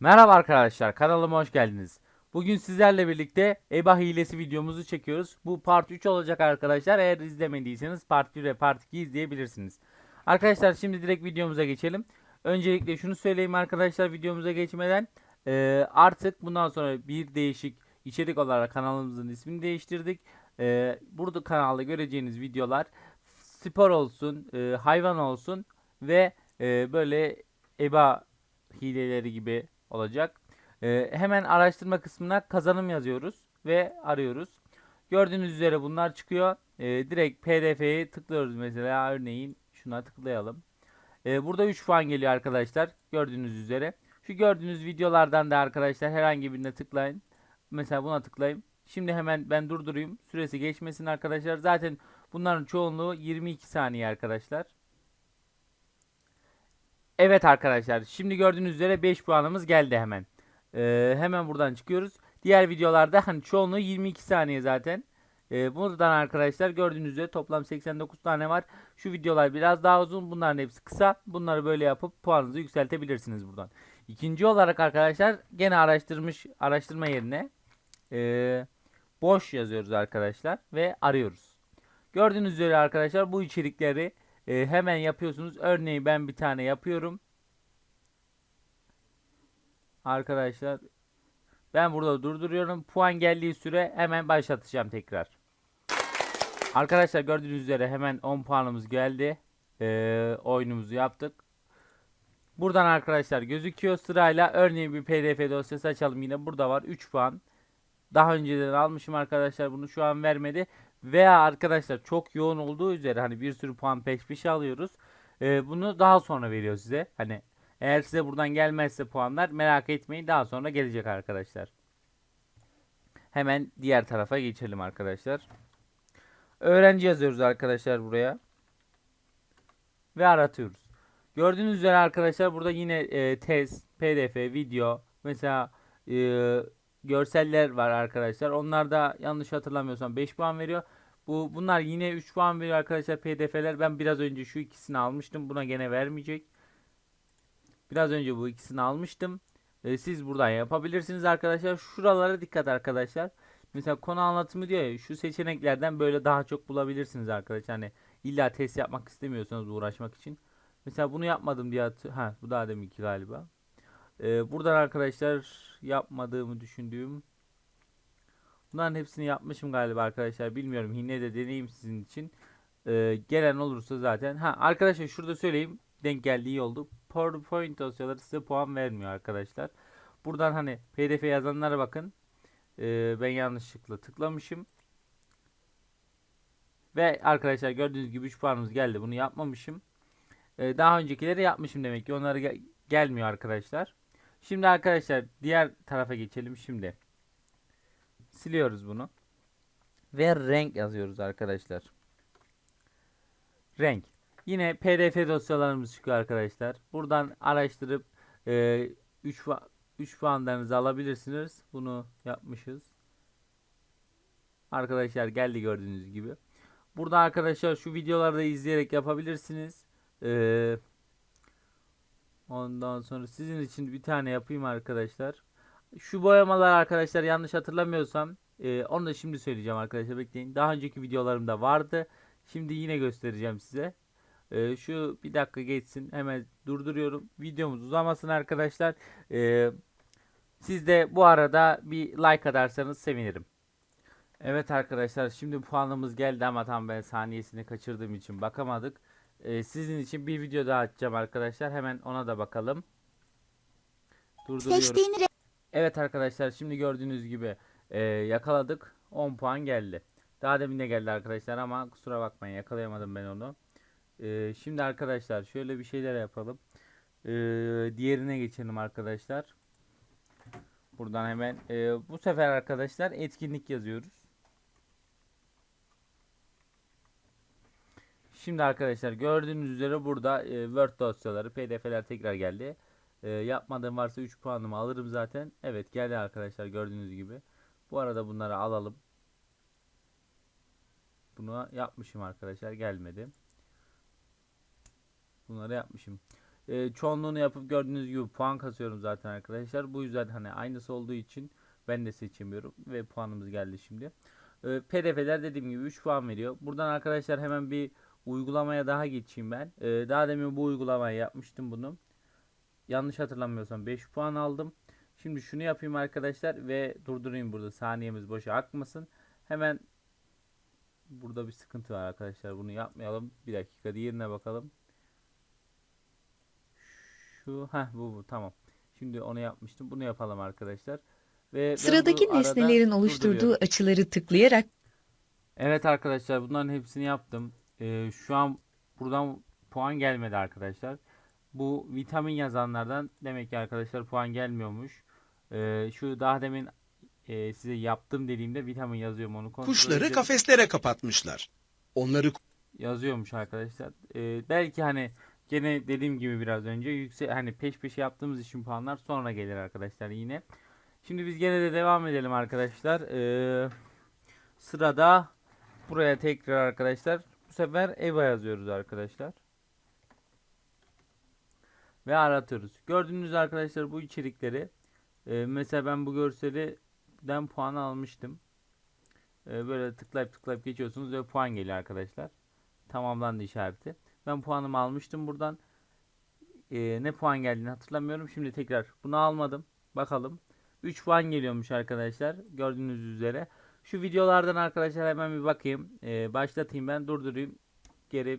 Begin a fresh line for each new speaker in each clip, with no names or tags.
Merhaba arkadaşlar kanalıma hoş geldiniz. Bugün sizlerle birlikte EBA hilesi videomuzu çekiyoruz. Bu part 3 olacak arkadaşlar. Eğer izlemediyseniz part 1 ve part 2 izleyebilirsiniz. Arkadaşlar şimdi direkt videomuza geçelim. Öncelikle şunu söyleyeyim arkadaşlar videomuza geçmeden. Ee, artık bundan sonra bir değişik içerik olarak kanalımızın ismini değiştirdik. Ee, burada kanalda göreceğiniz videolar spor olsun, e, hayvan olsun ve e, böyle EBA hileleri gibi olacak. Ee, hemen araştırma kısmına kazanım yazıyoruz ve arıyoruz. Gördüğünüz üzere bunlar çıkıyor. Ee, direkt PDF'ye tıklıyoruz mesela örneğin şuna tıklayalım. Ee, burada 3 puan geliyor arkadaşlar gördüğünüz üzere. Şu gördüğünüz videolardan da arkadaşlar herhangi birine tıklayın. Mesela buna tıklayayım. Şimdi hemen ben durdurayım. Süresi geçmesin arkadaşlar. Zaten bunların çoğunluğu 22 saniye arkadaşlar. Evet arkadaşlar şimdi gördüğünüz üzere 5 puanımız geldi hemen. Ee, hemen buradan çıkıyoruz. Diğer videolarda hani çoğunluğu 22 saniye zaten. Ee, buradan arkadaşlar gördüğünüz üzere toplam 89 tane var. Şu videolar biraz daha uzun. Bunların hepsi kısa. Bunları böyle yapıp puanınızı yükseltebilirsiniz buradan. İkinci olarak arkadaşlar gene araştırmış araştırma yerine ee, boş yazıyoruz arkadaşlar ve arıyoruz. Gördüğünüz üzere arkadaşlar bu içerikleri e, hemen yapıyorsunuz. Örneğin ben bir tane yapıyorum. Arkadaşlar ben burada durduruyorum. Puan geldiği süre hemen başlatacağım tekrar. Arkadaşlar gördüğünüz üzere hemen 10 puanımız geldi. Ee, oyunumuzu yaptık. Buradan arkadaşlar gözüküyor sırayla. Örneğin bir pdf dosyası açalım. Yine burada var 3 puan. Daha önceden almışım arkadaşlar bunu şu an vermedi. Veya arkadaşlar çok yoğun olduğu üzere hani bir sürü puan peş peşe alıyoruz. Ee, bunu daha sonra veriyor size. Hani eğer size buradan gelmezse puanlar merak etmeyin daha sonra gelecek arkadaşlar. Hemen diğer tarafa geçelim arkadaşlar. Öğrenci yazıyoruz arkadaşlar buraya. Ve aratıyoruz. Gördüğünüz üzere arkadaşlar burada yine e, test, pdf, video mesela e, görseller var arkadaşlar. Onlar da yanlış hatırlamıyorsam 5 puan veriyor. Bu bunlar yine 3 puan veriyor arkadaşlar pdf'ler. Ben biraz önce şu ikisini almıştım. Buna gene vermeyecek. Biraz önce bu ikisini almıştım. Ee, siz buradan yapabilirsiniz arkadaşlar. Şuralara dikkat arkadaşlar. Mesela konu anlatımı diyor ya şu seçeneklerden böyle daha çok bulabilirsiniz arkadaşlar. Hani illa test yapmak istemiyorsanız uğraşmak için. Mesela bunu yapmadım diye ha bu daha deminki galiba. Ee, buradan arkadaşlar yapmadığımı düşündüğüm Bunların hepsini yapmışım galiba arkadaşlar. Bilmiyorum yine de deneyim sizin için. Ee, gelen olursa zaten. Ha arkadaşlar şurada söyleyeyim. Denk geldiği oldu. PowerPoint dosyaları size puan vermiyor arkadaşlar. Buradan hani pdf yazanlara bakın. Ee, ben yanlışlıkla tıklamışım. Ve arkadaşlar gördüğünüz gibi 3 puanımız geldi. Bunu yapmamışım. Ee, daha öncekileri yapmışım demek ki. Onlara gel gelmiyor arkadaşlar. Şimdi arkadaşlar diğer tarafa geçelim şimdi. Siliyoruz bunu. Ve renk yazıyoruz arkadaşlar. Renk. Yine pdf dosyalarımız çıkıyor arkadaşlar. Buradan araştırıp 3 e, 3 puanlarınızı alabilirsiniz. Bunu yapmışız. Arkadaşlar geldi gördüğünüz gibi. Burada arkadaşlar şu videoları da izleyerek yapabilirsiniz. Ee, ondan sonra sizin için bir tane yapayım arkadaşlar. Şu boyamalar arkadaşlar yanlış hatırlamıyorsam e, onu da şimdi söyleyeceğim arkadaşlar bekleyin. Daha önceki videolarımda vardı. Şimdi yine göstereceğim size. E, şu bir dakika geçsin hemen durduruyorum. Videomuz uzamasın arkadaşlar. E, siz de bu arada bir like atarsanız sevinirim. Evet arkadaşlar şimdi puanımız geldi ama tam ben saniyesini kaçırdığım için bakamadık. E, sizin için bir video daha açacağım arkadaşlar. Hemen ona da bakalım. Durduruyorum. Evet arkadaşlar şimdi gördüğünüz gibi e, yakaladık. 10 puan geldi. Daha demin de geldi arkadaşlar ama kusura bakmayın yakalayamadım ben onu. E, şimdi arkadaşlar şöyle bir şeyler yapalım. E, diğerine geçelim arkadaşlar. Buradan hemen e, bu sefer arkadaşlar etkinlik yazıyoruz. Şimdi arkadaşlar gördüğünüz üzere burada e, Word dosyaları, PDF'ler tekrar geldi. E, yapmadığım varsa 3 puanımı alırım zaten. Evet geldi arkadaşlar gördüğünüz gibi. Bu arada bunları alalım. Bunu yapmışım arkadaşlar gelmedi. Bunları yapmışım. e, çoğunluğunu yapıp gördüğünüz gibi puan kasıyorum zaten arkadaşlar. Bu yüzden hani aynısı olduğu için ben de seçemiyorum ve puanımız geldi şimdi. E, PDF'ler dediğim gibi 3 puan veriyor. Buradan arkadaşlar hemen bir uygulamaya daha geçeyim ben. E, daha demin bu uygulamayı yapmıştım bunu. Yanlış hatırlamıyorsam 5 puan aldım. Şimdi şunu yapayım arkadaşlar ve durdurayım burada saniyemiz boşa akmasın. Hemen burada bir sıkıntı var arkadaşlar. Bunu yapmayalım. Bir dakika diğerine bakalım. Şu ha bu bu tamam. Şimdi onu yapmıştım. Bunu yapalım arkadaşlar. Ve
Sıradaki nesnelerin oluşturduğu açıları tıklayarak
Evet arkadaşlar bunların hepsini yaptım. Ee, şu an buradan puan gelmedi arkadaşlar. Bu vitamin yazanlardan demek ki arkadaşlar puan gelmiyormuş. Ee, şu daha demin e, size yaptım dediğimde vitamin yazıyorum onu kontrol
Kuşları
edeceğim.
kafeslere kapatmışlar. Onları
yazıyormuş arkadaşlar. Ee, belki hani gene dediğim gibi biraz önce yüksek hani peş peşe yaptığımız için puanlar sonra gelir arkadaşlar yine. Şimdi biz gene de devam edelim arkadaşlar. Ee, sırada buraya tekrar arkadaşlar sefer Eva yazıyoruz arkadaşlar. Ve aratıyoruz. Gördüğünüz arkadaşlar bu içerikleri e, mesela ben bu görselden puan almıştım. E, böyle tıklayıp tıklayıp geçiyorsunuz ve puan geliyor arkadaşlar. Tamamlandı işareti. Ben puanımı almıştım buradan. E, ne puan geldiğini hatırlamıyorum. Şimdi tekrar bunu almadım. Bakalım. 3 puan geliyormuş arkadaşlar. Gördüğünüz üzere. Şu videolardan arkadaşlar hemen bir bakayım. E, başlatayım ben durdurayım. Geri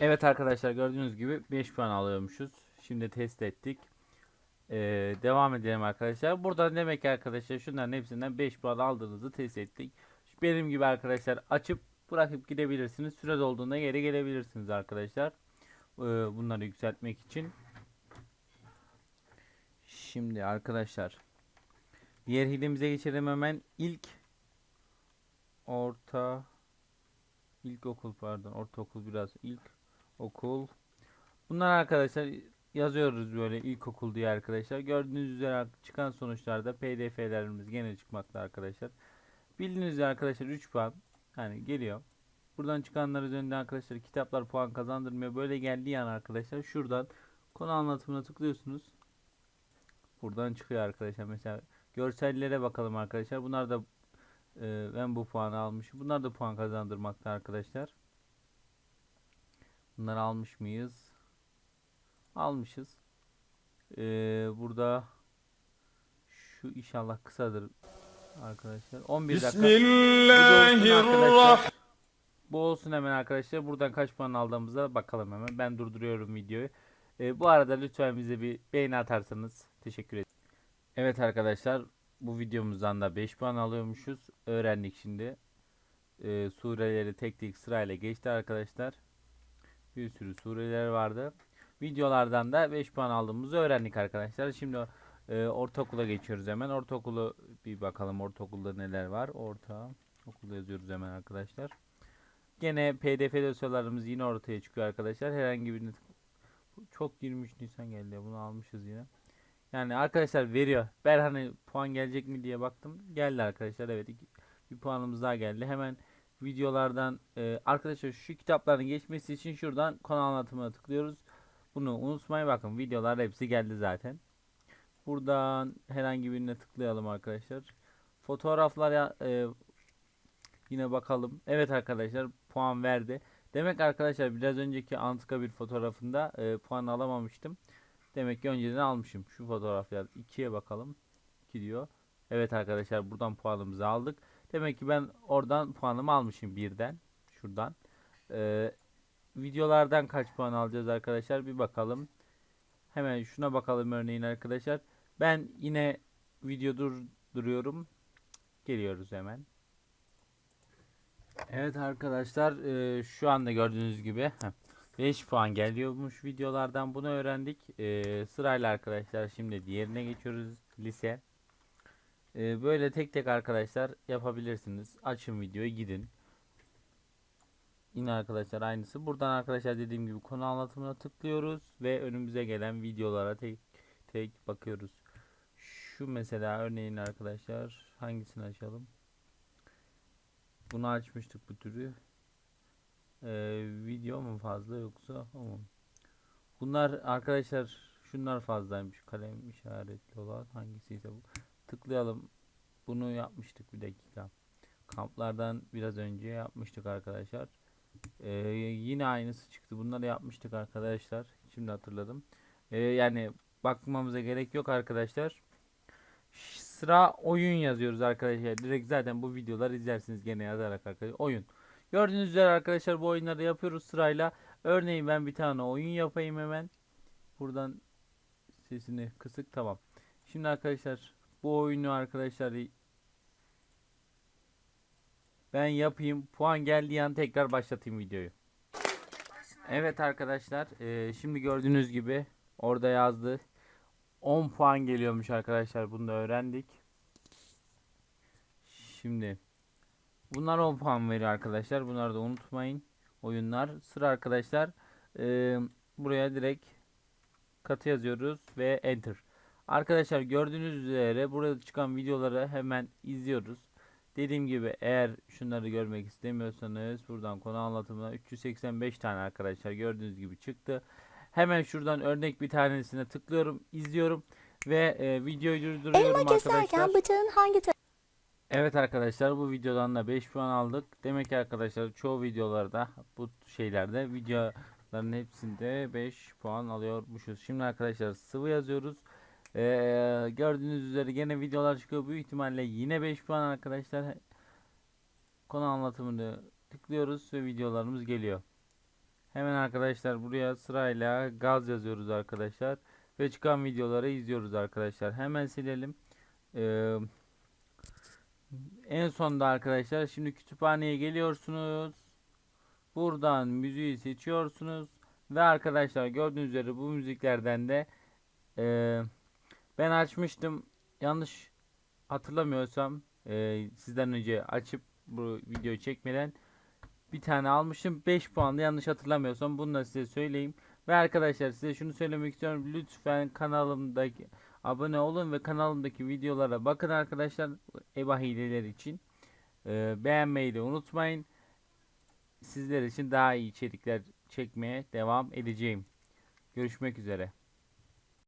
Evet arkadaşlar gördüğünüz gibi 5 puan alıyormuşuz. Şimdi test ettik. Ee, devam edelim arkadaşlar. Burada demek ki arkadaşlar şunların hepsinden 5 puan aldığınızı test ettik. Benim gibi arkadaşlar açıp bırakıp gidebilirsiniz. Süre dolduğunda geri gelebilirsiniz arkadaşlar. Ee, bunları yükseltmek için. Şimdi arkadaşlar diğer hilemize geçelim hemen. İlk orta ilkokul pardon ortaokul biraz ilk okul. Bunlar arkadaşlar yazıyoruz böyle ilkokul diye arkadaşlar. Gördüğünüz üzere çıkan sonuçlarda pdf'lerimiz gene çıkmakta arkadaşlar. Bildiğiniz üzere arkadaşlar 3 puan yani geliyor. Buradan çıkanlar üzerinde arkadaşlar kitaplar puan kazandırmıyor. Böyle geldiği an arkadaşlar şuradan konu anlatımına tıklıyorsunuz. Buradan çıkıyor arkadaşlar. Mesela görsellere bakalım arkadaşlar. Bunlar da e, ben bu puanı almışım. Bunlar da puan kazandırmakta arkadaşlar. Bunları almış mıyız? Almışız. Ee, burada şu inşallah kısadır arkadaşlar. 11 dakika. Bu olsun arkadaşlar. Bu olsun hemen arkadaşlar. Buradan kaç puan aldığımıza bakalım hemen. Ben durduruyorum videoyu. Ee, bu arada lütfen bize bir beğeni atarsanız teşekkür ederim. Evet arkadaşlar bu videomuzdan da 5 puan alıyormuşuz. Öğrendik şimdi. Ee, sureleri tek tek sırayla geçti arkadaşlar. Bir sürü sureler vardı. Videolardan da 5 puan aldığımızı öğrendik arkadaşlar. Şimdi e, ortaokula geçiyoruz hemen. Ortaokulu bir bakalım ortaokulda neler var. Orta okulda yazıyoruz hemen arkadaşlar. Gene pdf dosyalarımız yine ortaya çıkıyor arkadaşlar. Herhangi bir çok 23 Nisan geldi. Bunu almışız yine. Yani arkadaşlar veriyor. Ben hani puan gelecek mi diye baktım. Geldi arkadaşlar. Evet bir puanımız daha geldi. Hemen videolardan e, arkadaşlar şu kitapların geçmesi için şuradan konu anlatımına tıklıyoruz. Bunu unutmayın bakın videolar hepsi geldi zaten. Buradan herhangi birine tıklayalım arkadaşlar. Fotoğraflar ya, e, yine bakalım. Evet arkadaşlar puan verdi. Demek arkadaşlar biraz önceki antika bir fotoğrafında e, puan alamamıştım. Demek ki önceden almışım. Şu fotoğraflar 2'ye bakalım. 2 diyor. Evet arkadaşlar buradan puanımızı aldık. Demek ki ben oradan puanımı almışım birden. Şuradan. Ee, videolardan kaç puan alacağız arkadaşlar bir bakalım. Hemen şuna bakalım örneğin arkadaşlar. Ben yine video durduruyorum. Geliyoruz hemen. Evet arkadaşlar e, şu anda gördüğünüz gibi 5 puan geliyormuş videolardan bunu öğrendik. E, sırayla arkadaşlar şimdi diğerine geçiyoruz lise. E, böyle tek tek arkadaşlar yapabilirsiniz. Açın videoyu gidin. Yine arkadaşlar aynısı. Buradan arkadaşlar dediğim gibi konu anlatımına tıklıyoruz ve önümüze gelen videolara tek tek bakıyoruz. Şu mesela örneğin arkadaşlar hangisini açalım? Bunu açmıştık bu türü. Ee, video mu fazla yoksa mu? Bunlar arkadaşlar şunlar fazlaymış. Kalem işaretli olan hangisiyse bu. Tıklayalım. Bunu yapmıştık bir dakika. Kamplardan biraz önce yapmıştık arkadaşlar. Ee, yine aynısı çıktı. Bunları yapmıştık arkadaşlar. Şimdi hatırladım. Ee, yani bakmamıza gerek yok arkadaşlar. Sıra oyun yazıyoruz arkadaşlar. Direkt zaten bu videoları izlersiniz gene yazarak arkadaşlar. Oyun. Gördüğünüz üzere arkadaşlar bu oyunları yapıyoruz sırayla. Örneğin ben bir tane oyun yapayım hemen. Buradan sesini kısık tamam. Şimdi arkadaşlar bu oyunu arkadaşlar ben yapayım. Puan geldiği an tekrar başlatayım videoyu. Evet arkadaşlar eee, şimdi gördüğünüz gibi orada yazdı. 10 puan geliyormuş arkadaşlar bunu da öğrendik. Şimdi bunlar 10 puan veriyor arkadaşlar. Bunları da unutmayın. Oyunlar sıra arkadaşlar. eee, buraya direkt katı yazıyoruz ve enter. Arkadaşlar gördüğünüz üzere burada çıkan videoları hemen izliyoruz. Dediğim gibi eğer şunları görmek istemiyorsanız buradan konu anlatımına 385 tane arkadaşlar gördüğünüz gibi çıktı. Hemen şuradan örnek bir tanesine tıklıyorum, izliyorum ve e, videoyu durduruyorum
Elma keserken
arkadaşlar.
bıçağın hangi
Evet arkadaşlar bu videodan da 5 puan aldık. Demek ki arkadaşlar çoğu videolarda bu şeylerde videoların hepsinde 5 puan alıyormuşuz. Şimdi arkadaşlar sıvı yazıyoruz. Ee, gördüğünüz üzere gene videolar çıkıyor. Büyük ihtimalle yine 5 puan arkadaşlar. Konu anlatımını tıklıyoruz ve videolarımız geliyor. Hemen arkadaşlar buraya sırayla gaz yazıyoruz arkadaşlar. Ve çıkan videoları izliyoruz arkadaşlar. Hemen silelim. Ee, en sonda arkadaşlar şimdi kütüphaneye geliyorsunuz. Buradan müziği seçiyorsunuz. Ve arkadaşlar gördüğünüz üzere bu müziklerden de eee, ben açmıştım. Yanlış hatırlamıyorsam eee, sizden önce açıp bu videoyu çekmeden bir tane almışım. 5 puanlı yanlış hatırlamıyorsam bunu da size söyleyeyim. Ve arkadaşlar size şunu söylemek istiyorum. Lütfen kanalımdaki abone olun ve kanalımdaki videolara bakın arkadaşlar. EBA hileleri için. Eee, beğenmeyi de unutmayın. Sizler için daha iyi içerikler çekmeye devam edeceğim. Görüşmek üzere.